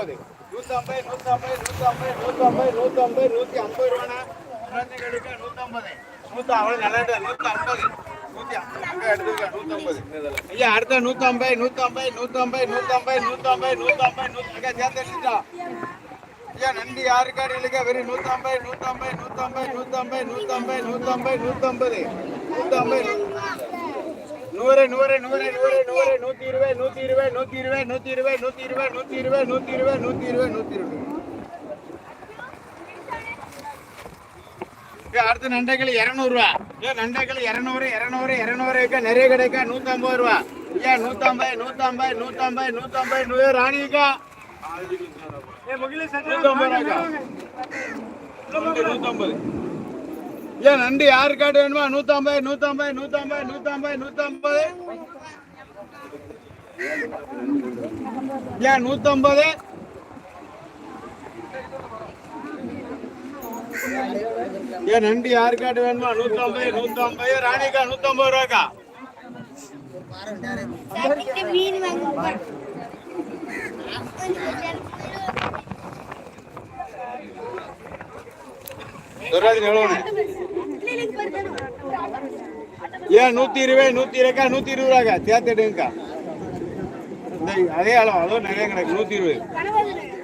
ಎಂಬತ್ತು ನೂತೊಂಬೈ ನೂತೊಂಬೈ ನೂತೊಂಬೈ ನೂತೊಂಬೈ ನೂತೊಂಬೈ ನೂತಿ ಅಂಬೈ ರೋಣ ಪ್ರತಿಗಳಿಗೆ ನೂತೊಂಬತ್ತು ನೂತ ಅವಳು ನೆಲಡ ನೂತ ಅಂಬದು ಅಯ್ಯ ಅರ್ಧ ನೂತೊಂಬೈ ನೂತೊಂಬೈ ನೂತೊಂಬೈ ನೂತೊಂಬೈ ನೂತೊಂಬೈ ನೂತೊಂಬೈ ನೂತ ಜಾತ್ರೆ ಅಯ್ಯ ನಂದಿ ಯಾರು ಕಾಡಿ ಇಲ್ಲಿಗೆ ಬರೀ ನೂತೊಂಬೈ ನೂತೊಂಬೈ ನೂತೊಂಬೈ ನೂತೊಂಬೈ ನೂತೊಂಬೈ ನೂತೊಂಬೈ நூறு நூறு நூறு நூறு நூறு நூத்தி இருபது நூத்தி இருபது நூத்தி இருபது நூத்தி இருபது நூத்தி இருபது நூத்தி இருபது நூத்தி இருபது நூத்தி இருபது நூத்தி இருபது. அடுத்த நண்டைகள் இரநூறுவா ஏன் நண்டைகள் இரநூறு இரநூறு இரநூறு இருக்கா நிறைய கிடைக்கா? நூத்தம்பது ரூபா. ஏன் நூத்தம்பது நூத்தம்பது நூத்தம்பது நூத்தம்பது நூறு. ராணிக்கா. நண்டு நூத்தம்பது. ஏன் நண்டு யாரு காட்டு வேணுமா? நூத்தம்பது நூத்தம்பது நூத்தம்பது நூத்தம்பது நூத்தம்பது. ஏன் நூத்தம்பது. ஏன் நண்டு யாரு காட்டு வேணுமா? நூத்தம்பது நூத்தம்பது. ராணிக்கா நூத்தம்பது ரூபாக்கா. மீன் துர்ராஜன் எவ்வளோ ஏன் நூற்றி இருபது நூற்றி இருக்கா நூற்றி இருபது ரூபாக்கா தேர்த்தெடுங்கக்கா இந்த அதே அளவு அதுவும் நிறைய கிடக்கு நூற்றி இருபது.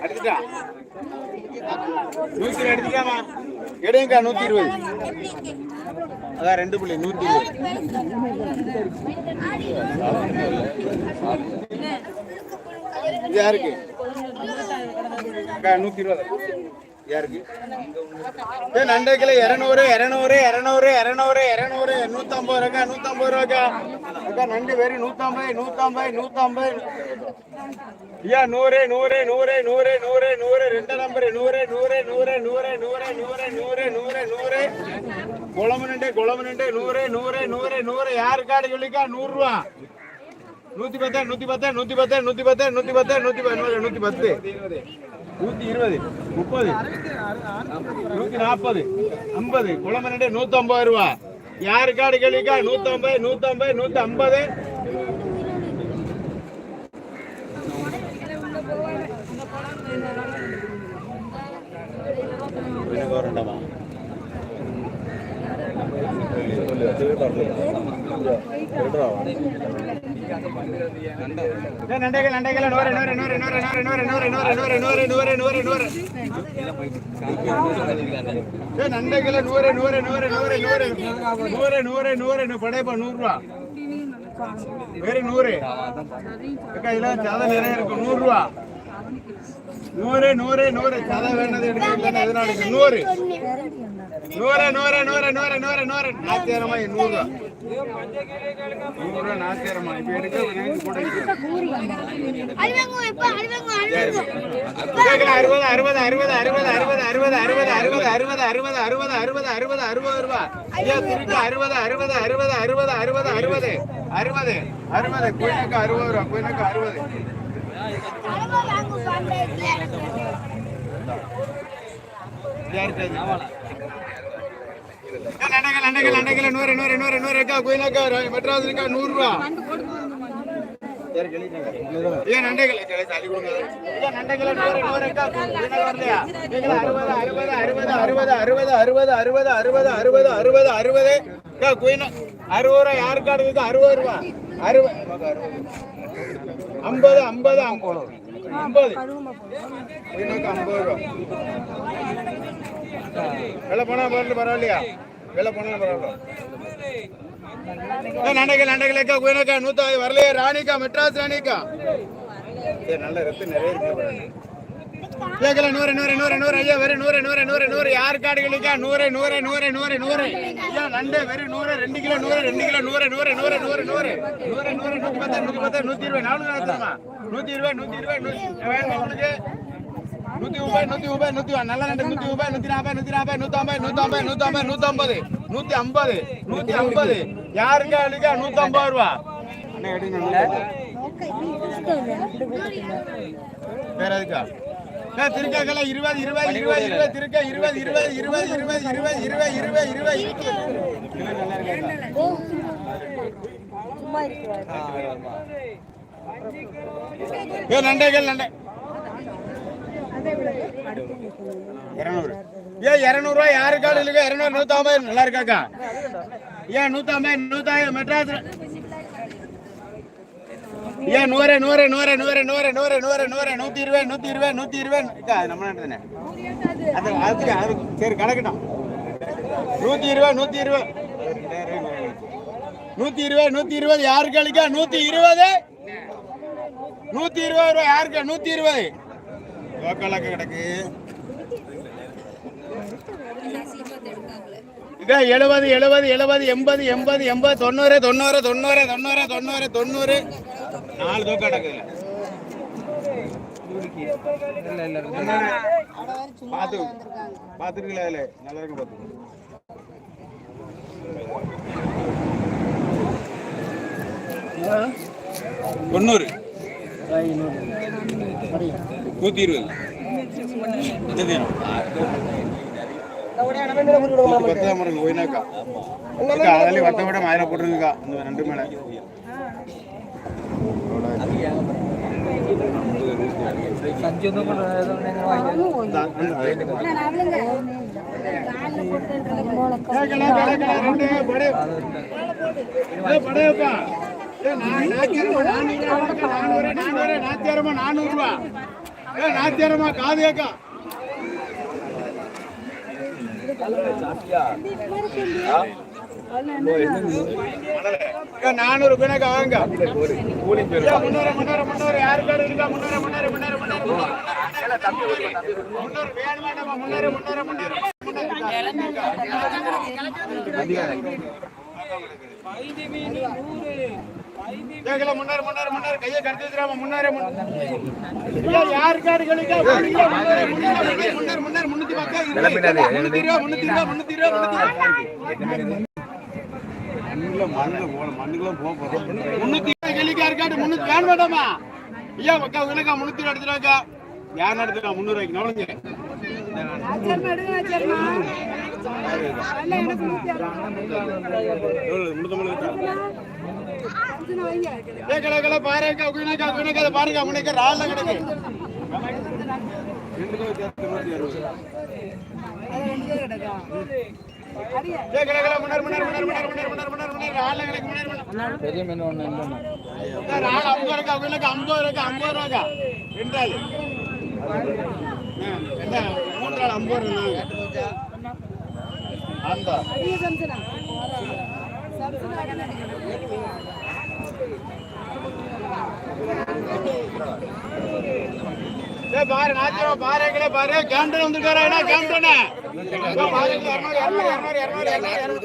எடுத்துட்டா? நூற்றி அடிச்சுக்காமா எடுங்கக்கா நூற்றி இருபது. அதான் ரெண்டு புள்ளி நூற்றி இருபது. யாருக்கு? நூற்றி இருபது. யாருக்கு ஏ நண்டைக்கில இரநூறு இரநூறு இரநூறு இரநூறு இரநூறு நூற்றம்பது ரூபாக்கா நூற்றம்பது ரூபாக்கா அக்கா நண்டு வெறி நூற்றம்பது நூற்றம்பது நூற்றம்பது ஐயா நூறு நூறு நூறு நூறு நூறு நூறு ரெண்டு நம்பர் நூறு நூறு நூறு நூறு நூறு நூறு நூறு நூறு நூறு குழம்பு நண்டு குழம்பு நண்டு நூறு நூறு நூறு நூறு யாருக்காடு சொல்லிக்கா நூறுரூவா நூற்றி பத்து நூற்றி பத்து நூற்றி பத்து நூற்றி பத்து நூற்றி பத்து நூற்றி பத்து நூற்றி பத்து நூற்றி இருபது முப்பது நூற்றி நாற்பது ஐம்பது குழம்பு குளம்பரண்டே நூற்றம்பது ரூபா யாருக்காடு கேள்விக்கா நூற்றம்பது நூற்றம்பது நூற்றி ஐம்பது எனக்கு வரண்டமா நூறுரூவா வெறும் நூறு அக்கா இதெல்லாம் சாதம் நிறைய இருக்கு நூறுரூவா நூறு நூறு நூறு கதை வேண்டது எடுக்கலன்னா எதனால நூறு நூறு நூறு நூறு நூறு நூறு நூறு நாத்தியாரமா நூறுரூவா ரூபா நூறு ரூபா நாத்தியாரமா இப்ப எடுக்க வேணாம், கூட இருக்கு. அழுவாங்க இப்ப அழுவாங்க அழுவாங்க கேட்கல, அறுபது அறுபது அறுபது அறுபது அறுபது அறுபது அறுபது அறுபது அறுபது அறுபது அறுபது அறுபது அறுபது அறுபது ரூபா ஐயா திருட்டு அறுபது அறுபது அறுபது அறுபது அறுபது அறுபது அறுபது அறுபது குயினுக்கு அறுபது ரூபா குயினுக்கு அறுபது யாருக்கு அது? ஏ, நண்டைகள் நூறு நூறு நூறு நூறு இருக்கா குயினுக்கா மெட்ராஸ் இருக்கா நூறு ரூபா ஏன் நண்டைகள் தள்ளி கொடுங்க. நண்டைகள் நூறு நூறு இருக்கா அறுபது அறுபது அறுபது அறுபது அறுபது அறுபது அறுபது அறுபது அறுபது அறுபது அறுபது ஏ, குயினு அறுபது ரூபா யாருக்கு அடுக்குது அறுபது ரூபா அறுபது ஐம்பது ஐம்பது ஐம்பது ஐம்பது குயினுக்கு ஐம்பது ரூபா வெள்ள போனா பரவாயில்ல பரவாயில்லையா வெள்ள போனா பரவாயில்ல நண்டைகள் நண்டைகள் அக்கா குயினக்கா நூத்தா வரலையே ராணிக்கா மெட்ராஸ் ராணிக்கா ஏ நல்ல ரத்து நிறைய இருக்கு கேட்கல நூறு நூறு நூறு நூறு ஐயா வெறும் நூறு நூறு நூறு நூறு யார் காடுகளுக்கா நூறு நூறு நூறு நூறு நூறு ஐயா நண்டு வெறும் நூறு ரெண்டு கிலோ நூறு ரெண்டு கிலோ நூறு நூறு நூறு நூறு நூறு நூறு நூறு நூத்தி பத்து நூத்தி பத்து நூத்தி இருபது நாலு நூத்தி இருபது நூத்தி இருபது உனக்கு நூத்தி முப்பது நூத்தி முப்பது நூத்தி நல்ல ரெண்டு நூத்தி முப்பது நூத்தி நாற்பது நூத்தி நாற்பது நூத்தம்பது நூத்தம்பது நூத்தம்பது நூத்தம்பது நூத்தி ஐம்பது நூத்தி ஐம்பது. யாருக்கா நூத்தம்பது ரூபா. வேற எதுக்கா? திருக்காக்கல இருபது இருபது இருபது இருபது திருக்க இருபது இருபது இருபது இருபது இருபது இருபது இருபது இருபது. ஏ நண்டைகள் நண்டை. இரநூறு. ஏன் இரநூறுவா யாருக்காவது இல்லைங்க இரநூறு நூற்றம்பது நல்லா இருக்காக்கா? ஏன் நூற்றம்பது நூற்றாயிரம் மெட்ராஸ் ஏன் நூறு நூறு நூறு நூறு நூறு நூறு நூறு நூறு நூற்றி இருபது நூற்றி இருபது நூற்றி இருபது. அக்கா, நம்ம தானே அது அதுக்கு அதுக்கு சரி கணக்கட்டும் நூற்றி இருபது நூற்றி இருபது. நூற்றி இருபது நூற்றி இருபது. யாருக்கு அளிக்கா நூற்றி இருபது. நூற்றி இருபது ரூபா யாருக்கு? நூற்றி இருபது. லோக்கலாக்க கிடக்கு. இதோ எழுபது எழுபது எழுபது எண்பது எண்பது எண்பது தொண்ணூறு தொண்ணூறு தொண்ணூறு தொண்ணூறு தொண்ணூறு தொண்ணூறு. நாலு தூக்கம் கிடக்குதுல. பார்த்து பார்த்துருக்கல அதில்? நல்லா இருக்கும் பார்த்து தொண்ணூறு. நூற்றி இருபது இது பத்து தான் பாருங்க ஒயினாக்கா அக்கா வட்ட விட மேலே போட்டுருங்கக்கா இந்த ரெண்டு மேலே ரெண்டு படையப்பா. நாத்தியாரமா நானூறு ரூபா. நாத்தியாரமா காது கேக்கா நானூறு பேனாக்கா வாங்க முன்னூறு முன்னூறு முன்னூறு யாரு பேர் இருக்கா முன்னூறு முன்னூறு முன்னூறு முன்னூறு வேணுமா முன்னூறு முன்னூறு முன்னூறு முன்னூறு கேக்கல முன்னாரு முன்னாரு முன்னாரு கையை கடத்திடுறாம முன்னாரே முன்னாரு யாருக்காரு கேளுங்க முன்னாரு முன்னாரு முன்னாரு முன்னூத்தி பக்கம் முன்னூத்தி இருபது முன்னூத்தி இருபது முன்னூத்தி இருபது முன்னூத்தி கேள்விக்கா இருக்காட்டு முன்னூத்தி வேணும் வேண்டாமா ஐயா மக்கா உங்களுக்கா முன்னூத்தி எடுத்துருவாக்கா யார் நடத்துக்கா முந்நூறுவாய்க்கு நவளுங்க முன்னூத்தி கிடக்கல பாருங்க குணக்கா குணக்கா பாருங்க முன்னக்க ரால கிடக்கு பெரிய அவங்களுக்கு ஐம்பது ரூபா. ஐம்பது மூன்று பாரு நாச்சிரம் பாருங்களே பாரு. கேண்டர் வந்திருக்காரு என்ன? கேண்டனே. பாருங்க இரநூறு இரநூறு இரநூறு இரநூறு.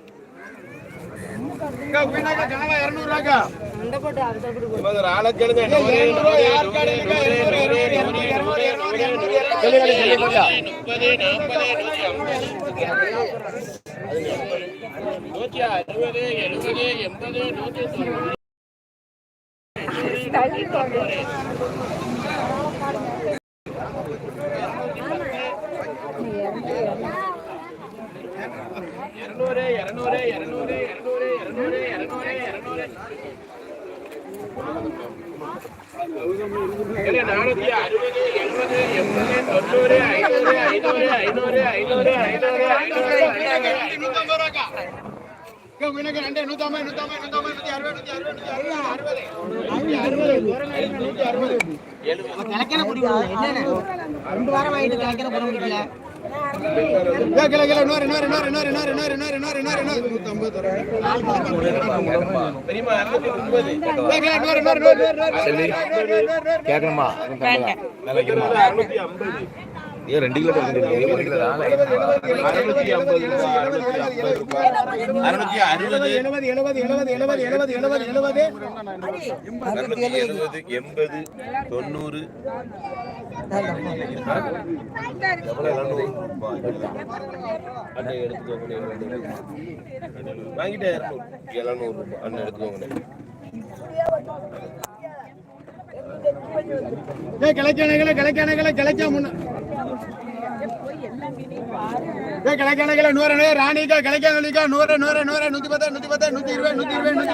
நூற்றி அறுபது எழுபது எண்பது நூற்றி தொண்ணூறு நானூத்தி அறுபது. எண்பது எண்பது தொண்ணூறு ஐநூறு ஐநூறு ஐநூறு ஐநூறு ஐநூறு ஐநூறு ரெண்டு நூத்தம்பது நூத்தம்பது நூத்தம்பது நூத்தி அறுபது. நூத்தி அறுபது. நூத்தி அறுபது அறுபது அறுபது நூத்தி என்ன ரெண்டு வாரம் ஆயிட்டு கிழக்கிற போட முடியல ஏய் கிழக்கானங்களே நூறு நூறு ராணிக்கா கிழக்கானலிக்கா நூறு நூறு நூறு நூற்றம்பது பத்து நூத்தி பத்து நூத்தி இருபது நூத்தி இருபது நூத்தி முப்பது இக்கா குயினாக்கா நூத்தி அறுபது அண்ணன் எடுத்துக்கோங்க வாங்கிட்டே எழுநூறு ரூபாய் அண்ணன் எடுத்துக்கோங்க கிளைக்கணக்கில் நூறு ராணிக்கா கிளைக்கா நூறு நூறு நூறு நூத்தி பத்து நூத்தி பத்து நூத்தி இருபது நூத்தி இருபது நூத்தி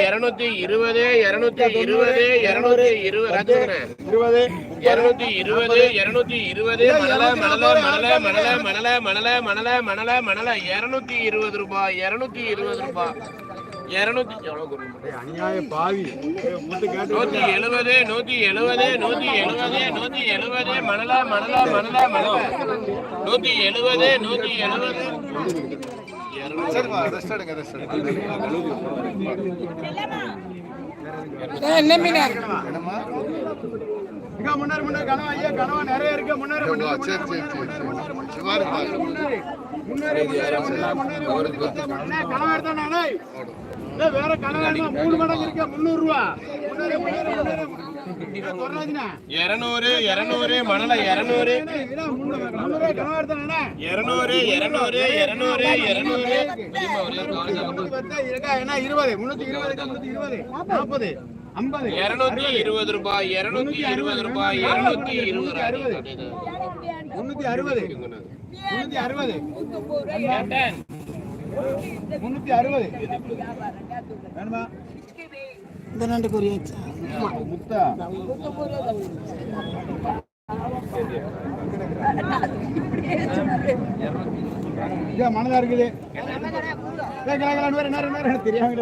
இருநூத்தி இருபது இருநூத்தி இருபது ராஜேந்திரன் இருபது. இருநூத்தி இருபது இருநூத்தி இருபது. மணல மணல மணல மணல மணல மணல மணல மணல மணல. இருநூத்தி இருபது ரூபாய் இருநூத்தி இருபது ரூபாய் இருநூத்தி நூத்தி எழுபது நூத்தி எழுபது நூத்தி எழுபது நூத்தி எழுபது. மணல மணல மணல மணல. நூத்தி எழுபது நூத்தி எழுபது. எடுங்க ரெஸ்ட் என்னம்மா? இங்க முன்னாடி முன்னாடி கனவா ஐயா கனவா நிறைய இருக்கு. முன்னாடி முன்னாடி சரி சரி சரி வேற மூணு மடங்கு முன்னூறு ரூபா இருநூறு இருநூறு மணல இருநூறு இருநூறு இருநூறு இருநூறு இருநூறு இருபது முன்னூத்தி இருபது நாற்பது இருநூத்தி இருபது ரூபாய் இருநூத்தி இருபது ரூபாய் இருநூத்தி இருபது முன்னூத்தி அறுபது. முன்னூத்தி அறுபது. முன்னூத்தி அறுபது. வேணுமா? இந்த நண்டு குறியா முத்தா. மனதா இருக்குது. தெரியாம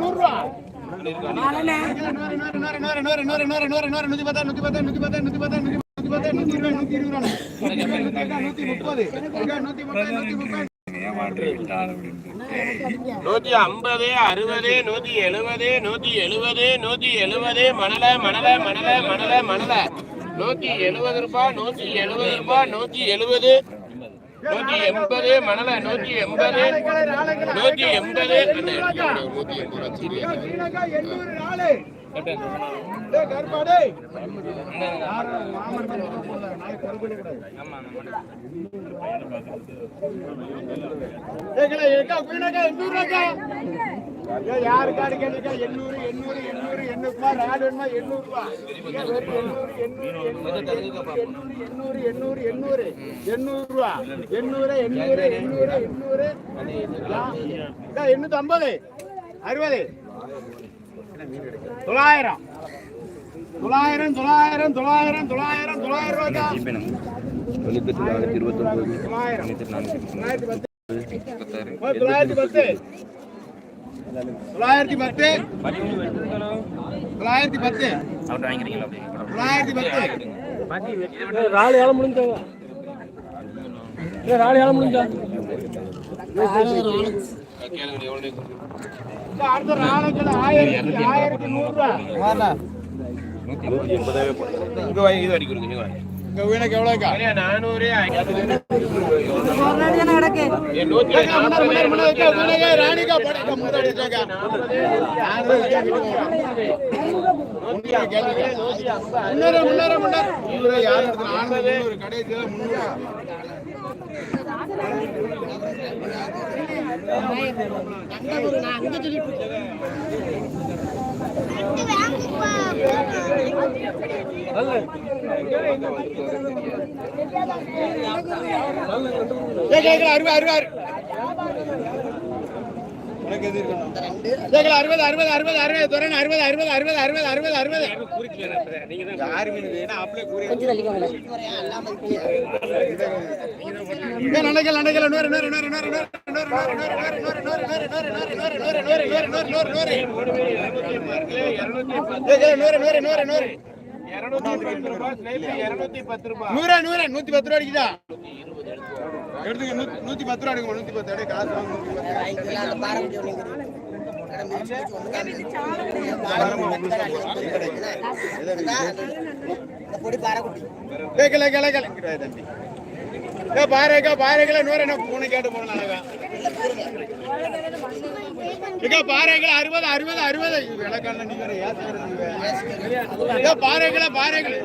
நூறு ரூபா. நூத்தி ஐம்பது அறுபது நூத்தி எழுபது நூத்தி எழுபது நூத்தி எழுபது மணல மணல மணல மணல மணல நூத்தி எழுபது ரூபாய் நூத்தி எழுபது ரூபாய் நூத்தி எழுபது நூற்றி எண்பது மணல நூற்றி எண்பது நூற்றி எண்பது. நூற்றி எண்பது யாருக்காரு கேட்டீங்க எண்ணூறு எண்ணூறு எண்ணூறு எண்ணூறுபா ராடு எண்ணூறுபா எண்ணூறு எண்ணூறு எண்ணூறு எண்ணூறுபா எண்ணூறு எண்ணூறு எண்ணூறு. எண்ணூறு எண்ணூத்தி அறுபது. தொள்ளாயிரம். தொள்ளாயிரம் தொள்ளாயிரம் தொள்ளாயிரம் தொள்ளாயிரம் தொள்ளாயிரம் தொண்ணூத்தி எட்டு இருபத்தி ஒன்பது தொள்ளாயிரத்தி பத்து. தொள்ளாயிரத்தி பத்து. தொள்ளாயிரத்தி பத்து. தொள்ளாயிரத்தி பத்து. ராலு ஏழை முடிஞ்சாங்க ராலு ஏழை முடிஞ்சா? அடுத்த நாளைக்கு ஆயிரத்தி ஆயிரத்தி நூறு ரூபா. நூத்தி எண்பதாவே போடுங்க. இங்க வாங்கி இது அடிக்கிறீங்க உங்க வீணக்கு எவ்வளோக்கா நானூறு ராணிக்கா படைக்கா முன்னாடி முன்னூறு முன்னூறு அறுபது அறுபது அறுபது அறுபது துறன் அறுபது அறுபது அறுபது அறுபது அறுபது அறுபது நினைக்கல நினைக்கல இன்னொரு இன்னொரு இன்னொரு இன்னொரு நூறு நூறு நூத்தி பத்து ரூபா அடிக்குதா எடுத்துக்க நூத்தி பத்து ரூபா எடுக்கணும் நூத்தி பத்து அடி காசு வாங்க பொடி பாரக்குட்டி கேட்கல கேட்கல கேட்கல பாருக்கா பாருக்கல நூறு. என்ன பூனை கேட்டு போனாங்க இங்க பாறைகள் அறுபது அறுபது அறுபது. இங்க பாறைகள பாறைகள்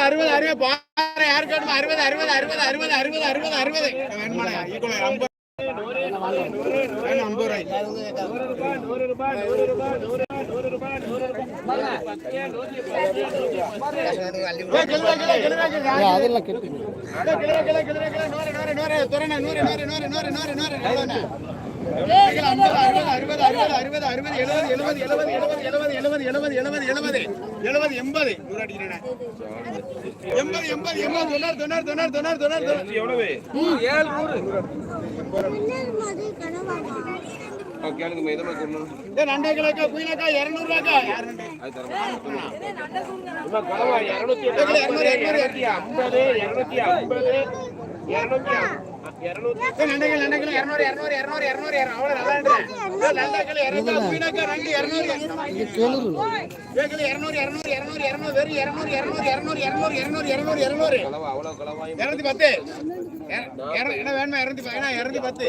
அறுபது அறுபது பாறை யாரு கேட்கும் அறுபது அறுபது அறுபது அறுபது அறுபது அறுபது அறுபது. வேணுமாயா ஈக்குவல் ஐம்பது ஐம்பது ரூபாய் நூறு ரூபாய் நூறு ரூபாய் நூறு அதெல்லாம் கேட்டு எண்பது எவ்வளவு ஏழு நூறு கேளுங்கம்மா எதை மாதிரி சொல்லணும் ரெண்டே கிலோக்கா குயிலாக்கா இரநூறுவாக்கா கலவா இரநூத்தி இரநூத்தி ஐம்பது இரநூத்தி ஐம்பது இரநூத்தி இரநூத்தி பத்து என்ன வேணுமா இரநூத்தி இரநூத்தி பத்து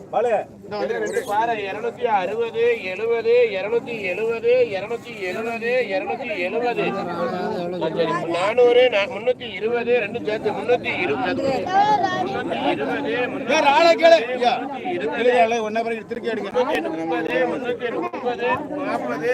பாரு இருநூத்தி அறுபது எழுபது இருநூத்தி எழுபது இருநூத்தி எழுபது இருநூத்தி எழுபது. நானூறு முன்னூத்தி இருபது ரெண்டு சேர்த்து முன்னூத்தி இருபது. முன்னூத்தி இருபது முன்னூத்தி முப்பது நாற்பது.